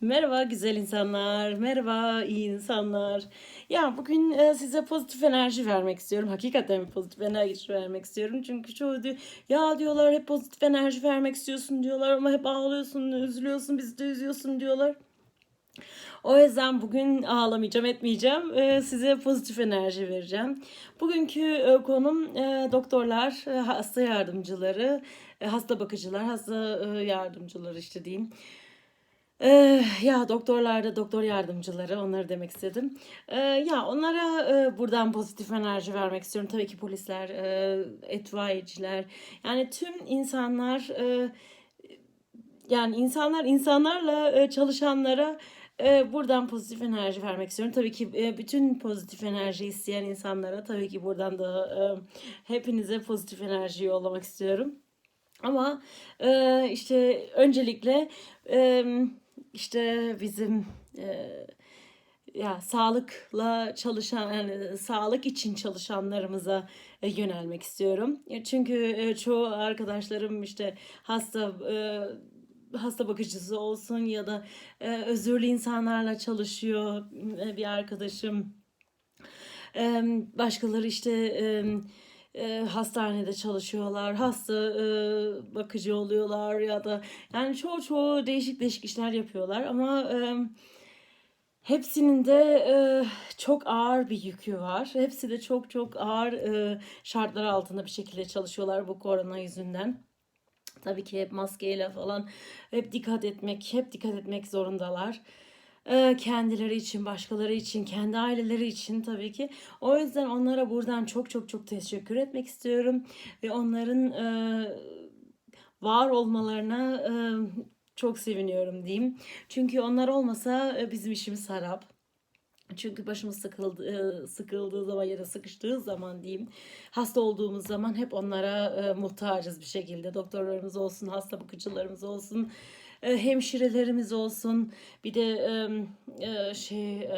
Merhaba güzel insanlar, merhaba iyi insanlar. Ya bugün e, size pozitif enerji vermek istiyorum. Hakikaten pozitif enerji vermek istiyorum. Çünkü çoğu diyor, ya diyorlar hep pozitif enerji vermek istiyorsun diyorlar ama hep ağlıyorsun, üzülüyorsun, bizi de üzüyorsun diyorlar. O yüzden bugün ağlamayacağım, etmeyeceğim. E, size pozitif enerji vereceğim. Bugünkü e, konum doktorlar, hasta yardımcıları, hasta bakıcılar, hasta yardımcıları işte diyeyim. Eee, ya doktorlar da doktor yardımcıları onları demek istedim. Eee, ya onlara eee, buradan pozitif enerji vermek istiyorum. Tabii ki polisler, eee itfaiyeciler yani tüm insanlar eee, yani insanlar insanlarla eee, çalışanlara eee, buradan pozitif enerji vermek istiyorum. Tabii ki eee, bütün pozitif enerji isteyen insanlara tabii ki buradan da eee, hepinize pozitif enerji yollamak istiyorum. Ama eee, işte öncelikle eee, işte bizim eee, ya sağlıkla çalışan yani sağlık için çalışanlarımıza e, yönelmek istiyorum. E, Çünkü e, çoğu arkadaşlarım işte hasta e, hasta bakıcısı olsun ya da e, özürlü insanlarla çalışıyor. E, Bir arkadaşım Em, Başkaları işte em, e, hastanede çalışıyorlar, hasta e, bakıcı oluyorlar ya da yani çoğu çoğu değişik değişik işler yapıyorlar ama em, hepsinin de e, çok ağır bir yükü var. Hepsi de çok çok ağır e, şartlar altında bir şekilde çalışıyorlar bu korona yüzünden. Tabii ki hep maskeyle falan hep dikkat etmek, hep dikkat etmek zorundalar. Ee, kendileri için, başkaları için, kendi aileleri için tabii ki. O yüzden onlara buradan çok çok çok teşekkür etmek istiyorum ve onların e, var olmalarına e, çok seviniyorum diyeyim. Çünkü onlar olmasa e, bizim işimiz harap. Çünkü başımız sıkıldı, sıkıldığı zaman ya da sıkıştığı zaman diyeyim, hasta olduğumuz zaman hep onlara e, muhtacız bir şekilde. Doktorlarımız olsun, hasta bakıcılarımız olsun, e, hemşirelerimiz olsun, bir de e, şey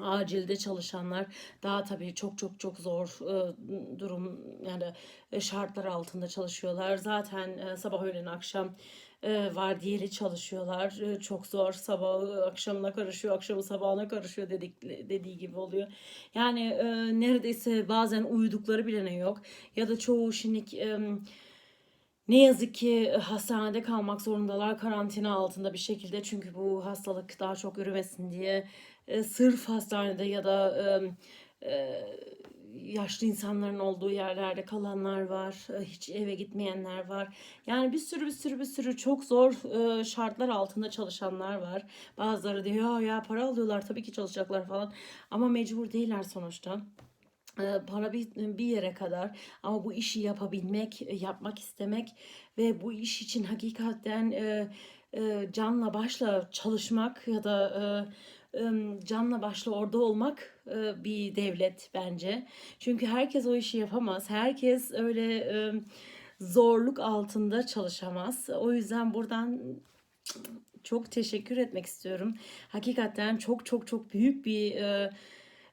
acilde çalışanlar daha tabii çok çok çok zor e, durum yani şartlar altında çalışıyorlar. Zaten e, sabah öğlen akşam e, vardiyeli çalışıyorlar. Çok zor. Sabahı akşamına karışıyor, akşamı sabahına karışıyor dedik dediği gibi oluyor. Yani neredeyse bazen uyudukları bile ne yok. Ya da çoğu şimdi e, ne yazık ki hastanede kalmak zorundalar karantina altında bir şekilde çünkü bu hastalık daha çok yürümesin diye e, sırf hastanede ya da e, e, yaşlı insanların olduğu yerlerde kalanlar var, hiç eve gitmeyenler var. Yani bir sürü bir sürü bir sürü çok zor şartlar altında çalışanlar var. Bazıları diyor ya para alıyorlar tabii ki çalışacaklar falan ama mecbur değiller sonuçta. Para bir, yere kadar ama bu işi yapabilmek, yapmak istemek ve bu iş için hakikaten canla başla çalışmak ya da canla başla orada olmak bir devlet bence. Çünkü herkes o işi yapamaz. Herkes öyle zorluk altında çalışamaz. O yüzden buradan çok teşekkür etmek istiyorum. Hakikaten çok çok çok büyük bir e,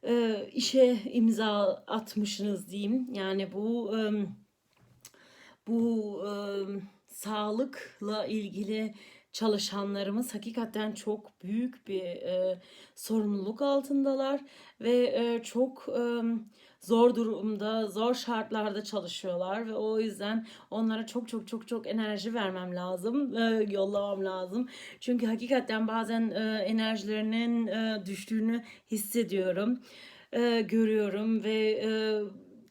e, işe imza atmışsınız diyeyim. Yani bu e, bu e, sağlıkla ilgili çalışanlarımız hakikaten çok büyük bir e, sorumluluk altındalar ve e, çok e, zor durumda, zor şartlarda çalışıyorlar ve o yüzden onlara çok çok çok çok enerji vermem lazım, e, yollamam lazım. Çünkü hakikaten bazen e, enerjilerinin e, düştüğünü hissediyorum, e, görüyorum ve e,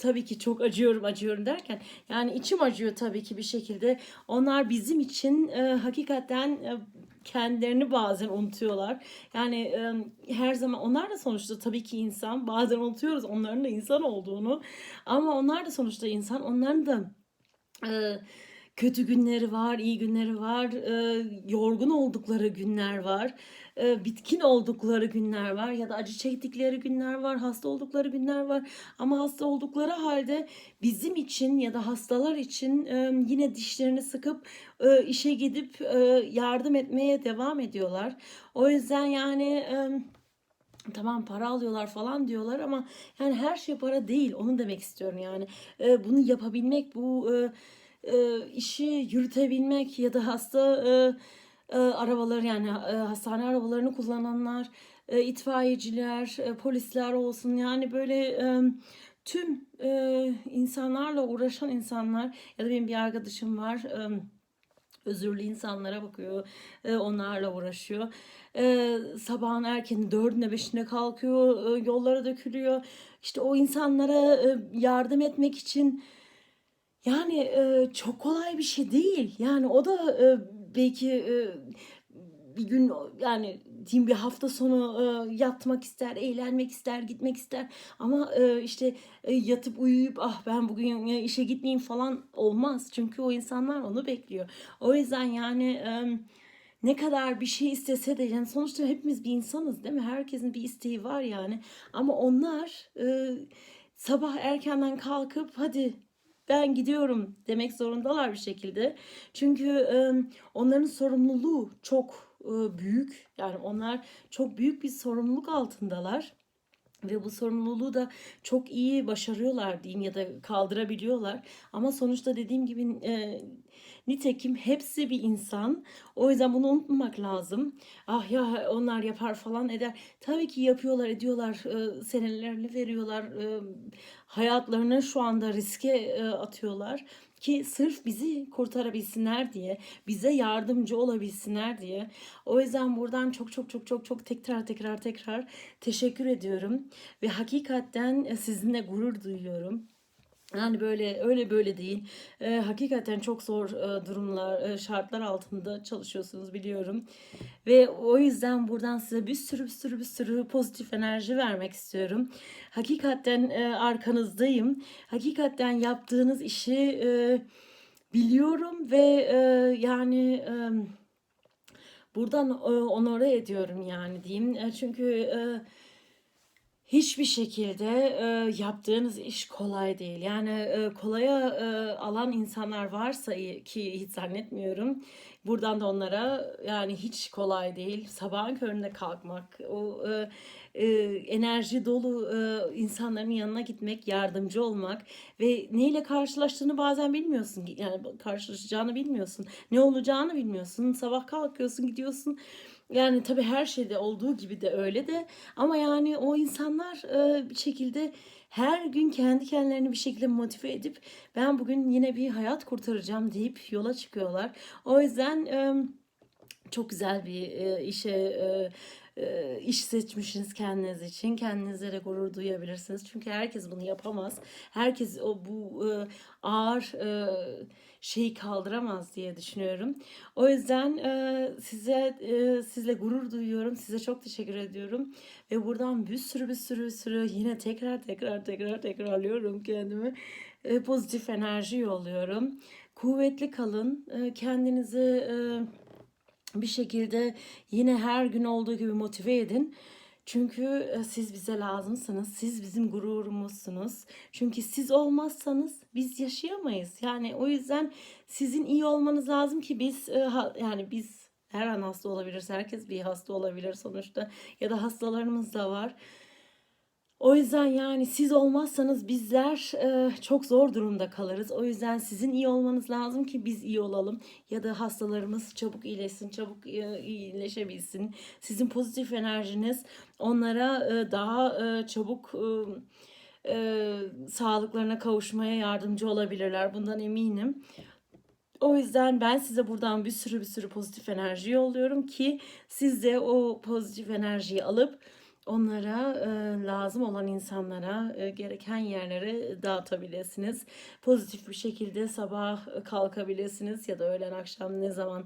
tabii ki çok acıyorum acıyorum derken yani içim acıyor tabii ki bir şekilde. Onlar bizim için e, hakikaten e, kendilerini bazen unutuyorlar. Yani e, her zaman onlar da sonuçta tabii ki insan. Bazen unutuyoruz onların da insan olduğunu. Ama onlar da sonuçta insan. Onların da e, kötü günleri var, iyi günleri var, e, yorgun oldukları günler var, e, bitkin oldukları günler var ya da acı çektikleri günler var, hasta oldukları günler var. Ama hasta oldukları halde bizim için ya da hastalar için e, yine dişlerini sıkıp e, işe gidip e, yardım etmeye devam ediyorlar. O yüzden yani e, Tamam para alıyorlar falan diyorlar ama yani her şey para değil onu demek istiyorum yani E, bunu yapabilmek bu e, e, işi yürütebilmek ya da hasta e, e, arabaları yani e, hastane arabalarını kullananlar, e, itfaiyeciler, e, polisler olsun yani böyle e, tüm e, insanlarla uğraşan insanlar ya da benim bir arkadaşım var. E, özürlü insanlara bakıyor. e, onlarla uğraşıyor. E, sabahın erken dördünde beşinde kalkıyor. e, yollara dökülüyor. İşte o insanlara e, yardım etmek için yani e, çok kolay bir şey değil. Yani o da e, belki e, bir gün yani diyeyim bir hafta sonu e, yatmak ister, eğlenmek ister, gitmek ister. Ama e, işte e, yatıp uyuyup ah ben bugün e, işe gitmeyeyim falan olmaz. Çünkü o insanlar onu bekliyor. O yüzden yani e, ne kadar bir şey istese de yani sonuçta hepimiz bir insanız değil mi? Herkesin bir isteği var yani. Ama onlar e, sabah erkenden kalkıp hadi ben gidiyorum demek zorundalar bir şekilde. Çünkü e, onların sorumluluğu çok e, büyük. Yani onlar çok büyük bir sorumluluk altındalar. Ve bu sorumluluğu da çok iyi başarıyorlar diyeyim ya da kaldırabiliyorlar. Ama sonuçta dediğim gibi e, nitekim hepsi bir insan. O yüzden bunu unutmamak lazım. Ah ya onlar yapar falan eder. Tabii ki yapıyorlar ediyorlar. E, senelerini veriyorlar. E, hayatlarını şu anda riske e, atıyorlar ki sırf bizi kurtarabilsinler diye, bize yardımcı olabilsinler diye. O yüzden buradan çok çok çok çok çok tekrar tekrar tekrar teşekkür ediyorum ve hakikaten e, sizinle gurur duyuyorum. Yani böyle öyle böyle değil. Ee, hakikaten çok zor e, durumlar, e, şartlar altında çalışıyorsunuz biliyorum. Ve o yüzden buradan size bir sürü bir sürü bir sürü pozitif enerji vermek istiyorum. Hakikaten e, arkanızdayım. Hakikaten yaptığınız işi e, biliyorum ve e, yani e, buradan e, onore ediyorum yani diyeyim. E, çünkü e, hiçbir şekilde e, yaptığınız iş kolay değil. Yani e, kolaya e, alan insanlar varsa ki hiç zannetmiyorum. Buradan da onlara yani hiç kolay değil. Sabahın köründe kalkmak, o e, e, enerji dolu e, insanların yanına gitmek, yardımcı olmak ve neyle karşılaştığını bazen bilmiyorsun. Yani karşılaşacağını bilmiyorsun. Ne olacağını bilmiyorsun. Sabah kalkıyorsun, gidiyorsun. Yani tabii her şeyde olduğu gibi de öyle de ama yani o insanlar e, bir şekilde her gün kendi kendilerini bir şekilde motive edip ben bugün yine bir hayat kurtaracağım deyip yola çıkıyorlar. O yüzden çok güzel bir işe e, iş seçmişsiniz kendiniz için. Kendinize de gurur duyabilirsiniz. Çünkü herkes bunu yapamaz. Herkes o bu e, ağır e, şeyi kaldıramaz diye düşünüyorum. O yüzden e, size sizle gurur duyuyorum. Size çok teşekkür ediyorum. Ve buradan bir sürü bir sürü bir sürü yine tekrar tekrar tekrar tekrarlıyorum kendimi. Pozitif enerji yolluyorum. Kuvvetli kalın. E, kendinizi bir şekilde yine her gün olduğu gibi motive edin. Çünkü e, siz bize lazımsınız. Siz bizim gururumuzsunuz. Çünkü siz olmazsanız biz yaşayamayız. Yani o yüzden sizin iyi olmanız lazım ki biz e, yani biz her an hasta olabiliriz. Herkes bir hasta olabilir sonuçta. Ya da hastalarımız da var. O yüzden yani siz olmazsanız bizler e, çok zor durumda kalırız. O yüzden sizin iyi olmanız lazım ki biz iyi olalım. Ya da hastalarımız çabuk iyileşsin, çabuk e, iyileşebilsin. Sizin pozitif enerjiniz onlara e, daha e, çabuk e, e, sağlıklarına kavuşmaya yardımcı olabilirler. Bundan eminim. O yüzden ben size buradan bir sürü bir sürü pozitif enerji yolluyorum ki siz de o pozitif enerjiyi alıp onlara e, lazım olan insanlara e, gereken yerlere dağıtabilirsiniz. Pozitif bir şekilde sabah kalkabilirsiniz ya da öğlen akşam ne zaman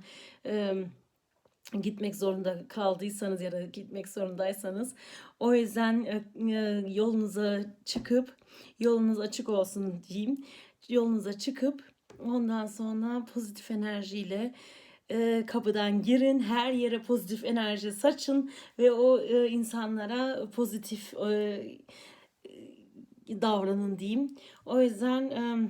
gitmek zorunda kaldıysanız ya da gitmek zorundaysanız o yüzden e, yolunuza çıkıp yolunuz açık olsun diyeyim. Yolunuza çıkıp ondan sonra pozitif enerjiyle e, kapıdan girin, her yere pozitif enerji saçın ve o e, insanlara pozitif e, davranın diyeyim. O yüzden e,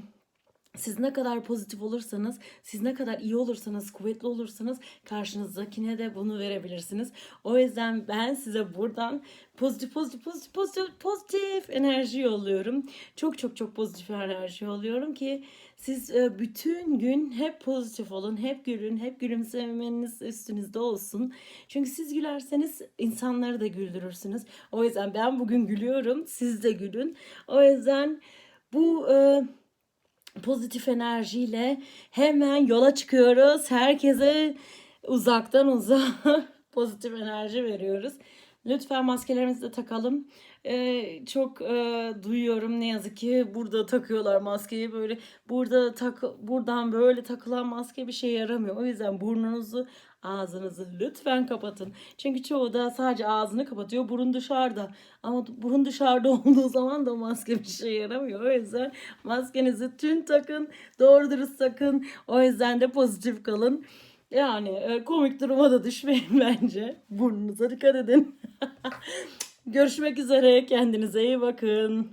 siz ne kadar pozitif olursanız, siz ne kadar iyi olursanız, kuvvetli olursanız karşınızdakine de bunu verebilirsiniz. O yüzden ben size buradan pozitif pozitif pozitif pozitif pozitif enerji yolluyorum. Çok çok çok pozitif enerji yolluyorum ki Siz e, bütün gün hep pozitif olun, hep gülün, hep gülümsemeniz üstünüzde olsun. Çünkü siz gülerseniz insanları da güldürürsünüz. O yüzden ben bugün gülüyorum, siz de gülün. O yüzden bu e, pozitif enerjiyle hemen yola çıkıyoruz. Herkese uzaktan uzağa pozitif enerji veriyoruz. Lütfen maskelerimizi de takalım. Ee, çok e, duyuyorum ne yazık ki burada takıyorlar maskeyi böyle burada tak buradan böyle takılan maske bir şey yaramıyor. O yüzden burnunuzu ağzınızı lütfen kapatın. Çünkü çoğu da sadece ağzını kapatıyor burun dışarıda. Ama burun dışarıda olduğu zaman da maske bir şey yaramıyor. O yüzden maskenizi tüm takın doğru dürüst takın. O yüzden de pozitif kalın. Yani e, komik duruma da düşmeyin bence. Burnunuza dikkat edin. Görüşmek üzere. Kendinize iyi bakın.